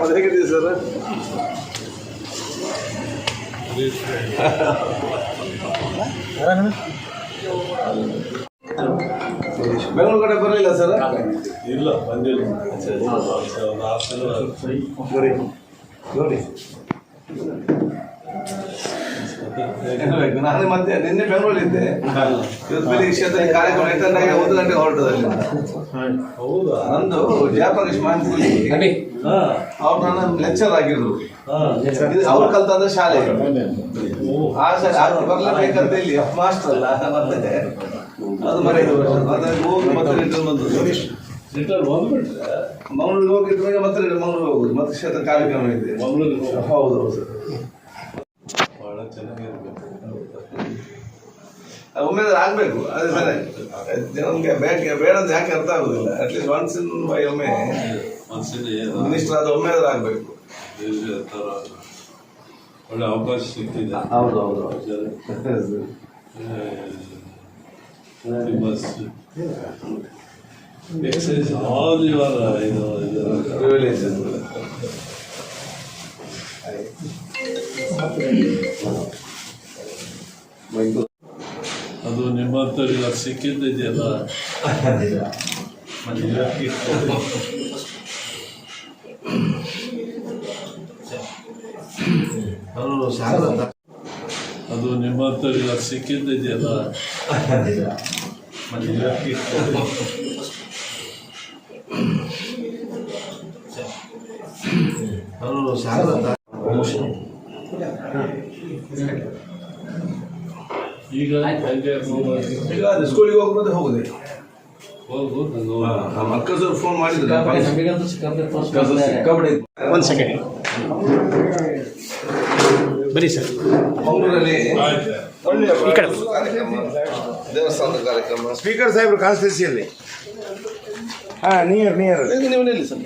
ಮತ್ತೆ ಹೇಗಿದ್ದೀವಿ ಸರ್ ಬೆಂಗಳೂರು ಕಡೆ ಬರಲಿಲ್ಲ ಸರ್ ಇಲ್ಲ ಬಂದಿಲ್ಲ ನೋಡಿ ನೋಡಿ ನಾನು ಮತ್ತೆ ನಿನ್ನೆ ಬೆಂಗಳೂರಿದ್ದೆ ಇವತ್ತು ಬೆಳಿಗ್ಗೆ ಕ್ಷೇತ್ರದಲ್ಲಿ ಕಾರ್ಯಕ್ರಮ ಆಗಿ ಒಂದು ಗಂಟೆಗೆ ಹೊರಟದಲ್ಲಿ ಹೌದಾ? ನಂದು ಜಯಪ್ರಕಾಶ್ ಮಾನ್ಸಿ ಅವ್ರು ನನ್ನ ಲೆಕ್ಚರ್ ಆಗಿದ್ರು. ಅವ್ರು ಕಲ್ತಂದ್ರೆ ಶಾಲೆ. ಆ ಶಾಲೆ ಅದು ಬರ್ಲೇಬೇಕಂತ ಇಲ್ಲಿ ಮಾಸ್ಟರ್ ಅಲ್ಲ ಮತ್ತೆ ಅದು ಮರೆಯದು ಮತ್ತೆ ಹೋಗಿ ಮತ್ತೆ ರಿಟರ್ನ್ ಬಂದು ರಿಟರ್ನ್ ಬಂದ್ಬಿಟ್ರೆ? ಮಂಗಳೂರಿಗೆ ಹೋಗಿದ್ರೆ ಮತ್ತೆ ಮಂಗಳೂರಿಗೆ ಹೋಗುದು. ಮತ್ತೆ ಕ್ಷೇತ್ರ ಕಾರ್ಯಕ್ರಮ ಇದೆ. ಮಂಗಳೂರಿಗೆ ಹೌದು ಹೌದು. ಬಹಳ ಚೆನ್ನಾಗಿರ್ಬೇಕು ಅದು ಒಮ್ಮೆ ಆಗ್ಬೇಕು ಅದೇ ಸರಿ ನಮಗೆ ಬೇಡ ಬೇಡ ಅಂತ ಯಾಕೆ ಅರ್ಥ ಆಗುದಿಲ್ಲ. At least once in by ಒಮ್ಮೆ ಮಿನಿಸ್ಟರ್ ಆದ ಒಮ್ಮೆ ಆಗ್ಬೇಕು. ಒಳ್ಳೆ ಅವಕಾಶ ಸಿಕ್ಕಿದೆ. ಹೌದು ಹೌದು ಬಸ್ ಎಕ್ಸೈಸ್ ಆಲ್ ಯುವರ್ ಇದು ಇದು ಪ್ರಿವಿಲೇಜ್ ಅದು ನಿಮ್ಮ ಹತ್ರ ಸಿಕ್ಕಿದ್ದಿದೆಯಲ್ಲ ಅದು ನಿಮ್ಮ ಹತ್ರ ಸಿಕ್ಕಿದ್ದಿದೆಯಲ್ಲ ಹೇಗೆ ಹೋಗೋದು? ಈಗ ಅದು ಸ್ಕೂಲಿಗೆ ಹೋಗ್ಬೋದು ಹೋಗುದೇ? ನಮ್ಮ ಅಕ್ಕಸರು ಫೋನ್ ಮಾಡಿದ್ರು. ಕಬಡ್ಡಿ ಒಂದು ಸೆಕೆಂಡ್ ಬರೀ ಸರ್. ಮಂಗಳೂರಲ್ಲಿ ಈ ಕಡೆ. ಕಾರ್ಯಕ್ರಮ ದೇವಸ್ಥಾನದ ಕಾರ್ಯಕ್ರಮ. ಸ್ಪೀಕರ್ ಸಾಹೇಬ್ರು ಕಾನ್ಸ್ಟಿಟ್ಯೂನ್ಸಿಯಲ್ಲಿ ಹಾಂ ನಿಯರ್ ನಿಯರ್ ನೀವು ನಿಲ್ಲಿ ಸರ್.